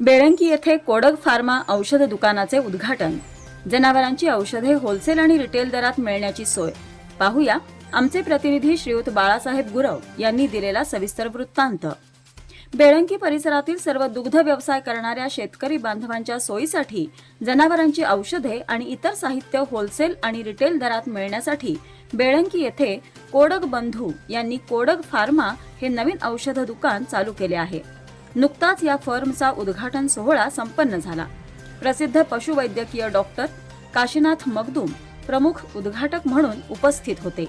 बेळंकी येथे कोडग फार्मा औषध दुकानाचे उद्घाटन. जनावरांची औषधे होलसेल आणि रिटेल दरात मिळण्याची सोय. पाहूया आमचे प्रतिनिधी श्रीयुत बाळासाहेब गुरव यांनी दिलेला सविस्तर वृत्तांत. बेळंकी परिसरातील सर्व दुग्ध व्यवसाय करणाऱ्या शेतकरी बांधवांच्या सोयीसाठी जनावरांची औषधे आणि इतर साहित्य होलसेल आणि रिटेल दरात मिळण्यासाठी बेळंकी येथे कोडग बंधू यांनी कोडग फार्मा हे नवीन औषध दुकान चालू केले आहे. नुकताच या फर्मचा उद्घाटन सोहळा संपन्न झाला. प्रसिद्ध पशुवैद्यकीय डॉक्टर काशीनाथ मगदूम प्रमुख उद्घाटक म्हणून उपस्थित होते.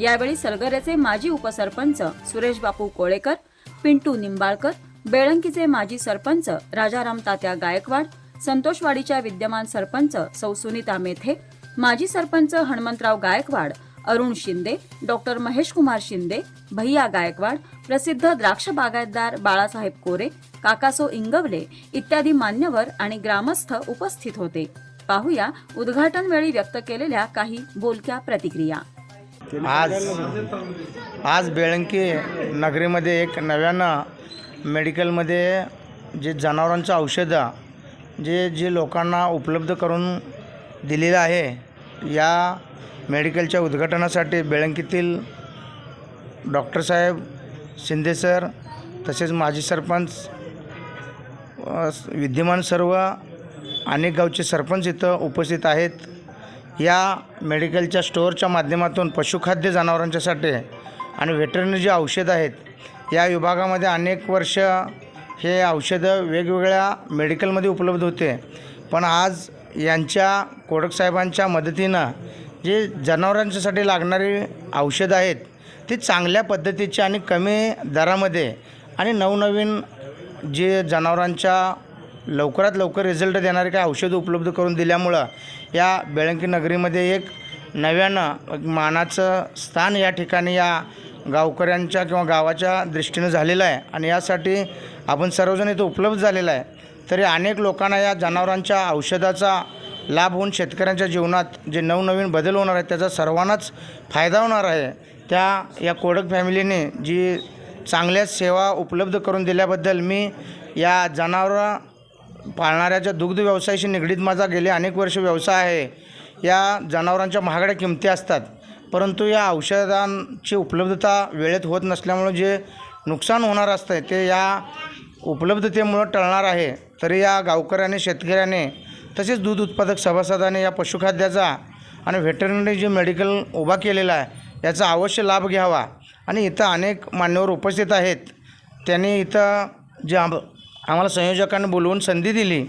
यावेळी सलगरेचे माजी उपसरपंच सुरेश बापू कोळेकर पिंटू निंबाळकर बेळंकीचे माजी सरपंच राजाराम तात्या गायकवाड संतोषवाडीच्या विद्यमान सरपंच सौ सुनीता मेथे माजी सरपंच हणमंतराव गायकवाड अरुण शिंदे डॉक्टर महेश कुमार शिंदे भैया गायकवाड प्रसिद्ध द्राक्ष बागायतदार बाळासाहेब कोरे काकासो इंगवले इत्यादी मान्यवर आणि ग्रामस्थ उपस्थित होते. पाहूया उद्घाटन वेळी व्यक्त केलेल्या काही बोलक्या प्रतिक्रिया. आज आज बेळंकी नगरीमध्ये एक नव्यानं मेडिकलमध्ये जे जनावरांचं औषधं जे जे लोकांना उपलब्ध करून दिलेलं आहे या मेडिकलच्या उद्घाटनासाठी बेळंकीतील डॉक्टर साहेब शिंदे सर तसेच माजी सरपंच विद्यमान सर्व अनेक गावचे सरपंच इथं उपस्थित आहेत. या मेडिकलच्या स्टोअरच्या माध्यमातून पशुखाद्य जनावरांच्यासाठी आणि व्हेटरनरी जे औषधं आहेत या विभागामध्ये अनेक वर्ष हे औषधं वेगवेगळ्या मेडिकलमध्ये उपलब्ध होते. पण आज यांच्या कोडक साहेबांच्या मदतीनं जे जनावरांच्यासाठी लागणारी औषधं आहेत ती चांगल्या पद्धतीची आणि कमी दरामध्ये आणि नवनवीन जे जनावरांच्या लवकरात लवकर रिझल्ट देणारे काही औषधं उपलब्ध करून दिल्यामुळं या बेळंकी नगरीमध्ये एक नव्यानं मानाचं स्थान या ठिकाणी या गावकऱ्यांच्या किंवा गावाच्या दृष्टीनं झालेलं आहे. आणि यासाठी आपण सर्वजण इथं उपलब्ध झालेलं आहे. तरी अनेक लोकांना या जनावरांच्या औषधाचा लाभ होऊन शेतकऱ्यांच्या जीवनात जे नवनवीन बदल होणार आहेत त्याचा सर्वांनाच फायदा होणार आहे. त्या या कोडक फॅमिलीने जी चांगल्या सेवा उपलब्ध करून दिल्याबद्दल मी या जनावर पाळणाऱ्याच्या दुग्ध व्यवसायाशी निगडीत माझा गेले अनेक वर्ष व्यवसाय आहे या जनावरांच्या महागड्या किमती असतात. परंतु या औषधांची उपलब्धता वेळेत होत नसल्यामुळे जे नुकसान होणार असतं ते या उपलब्धतेमुळं टळणार आहे. तरी या गावकऱ्याने शेतकऱ्याने तसेच दूध उत्पादक सभासदाने या पशुखाद्याचा आणि व्हेटरनरी जे मेडिकल उभा केलेला आहे याचा अवश्य लाभ घ्यावा. आणि इथं अनेक मान्यवर उपस्थित आहेत. त्यांनी इथं जे आम आम्हाला संयोजकांनी बोलवून संधी दिली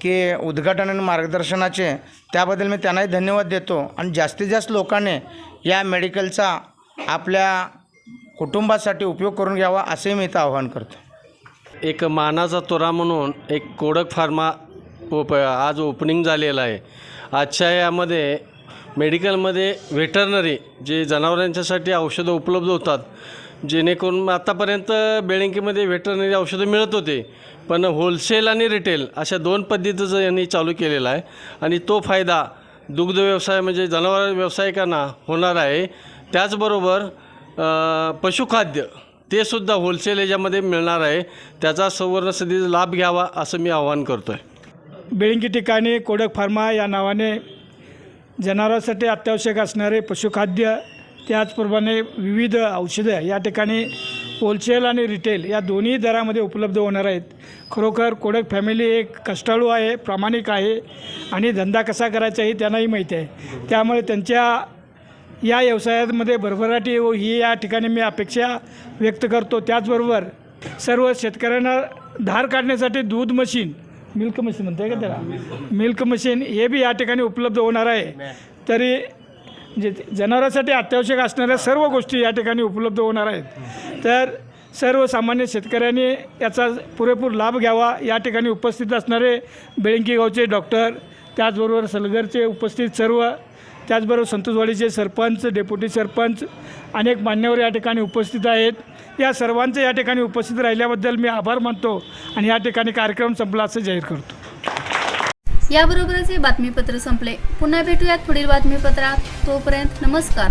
की उद्घाटन आणि मार्गदर्शनाचे त्याबद्दल मी त्यांनाही धन्यवाद देतो. आणि जास्तीत जास्त लोकांनी या मेडिकलचा आपल्या कुटुंबासाठी उपयोग करून घ्यावा असेही मी इथं आवाहन करतो. एक मानाचा तोरा म्हणून एक कोडक फार्मा ओप आज ओपनिंग झालेलं आहे. आजच्या यामध्ये मेडिकलमध्ये व्हेटरनरी जे जनावरांच्यासाठी औषधं उपलब्ध होतात जेणेकरून आत्तापर्यंत बेळंकीमध्ये व्हेटरनरी औषधं मिळत होते पण होलसेल आणि रिटेल अशा दोन पद्धतीचं यांनी चालू केलेला आहे. आणि तो फायदा दुग्ध व्यवसाय म्हणजे जनावर व्यावसायिकांना होणार आहे. त्याचबरोबर पशुखाद्य ते सुद्धा होलसेल याच्यामध्ये मिळणार आहे. त्याचा सवर्ण लाभ घ्यावा असं मी आवाहन करतो आहे बेळिंगी ठिकाणी कोडक फार्मा या नावाने जनावरांसाठी अत्यावश्यक असणारे पशुखाद्य त्याचप्रमाणे विविध औषधं या ठिकाणी होलसेल आणि रिटेल या दोन्ही दरामध्ये उपलब्ध होणार आहेत. खरोखर कोडक फॅमिली एक कष्टाळू आहे प्रामाणिक आहे आणि धंदा कसा करायचा हे त्यांनाही माहिती आहे. त्यामुळे त्यांच्या या व्यवसायामध्ये भरभराटी हो ही या ठिकाणी मी अपेक्षा व्यक्त करतो. त्याचबरोबर सर्व शेतकऱ्यांना धार काढण्यासाठी दूध मशीन मिल्क मशीन म्हणते का त्याला? मिल्क मशीन हे बी या ठिकाणी उपलब्ध होणार आहे. तरी जे जनावरांसाठी अत्यावश्यक असणाऱ्या सर्व गोष्टी या ठिकाणी उपलब्ध होणार आहेत. तर सर्वसामान्य शेतकऱ्यांनी याचा पुरेपूर लाभ घ्यावा या ठिकाणी उपस्थित असणारे बेळंकी गावचे डॉक्टर त्याचबरोबर सलगरचे उपस्थित सर्व त्याचबरोबर संतोषवाडीचे सरपंच डेप्युटी सरपंच अनेक मान्यवर या ठिकाणी उपस्थित आहेत. या सर्वांचं या ठिकाणी उपस्थित राहिल्याबद्दल मी आभार मानतो आणि या ठिकाणी कार्यक्रम संपला असं जाहीर करतो. याबरोबरच हे बातमीपत्र संपले. पुन्हा भेटूयात पुढील बातमीपत्रात. तोपर्यंत नमस्कार.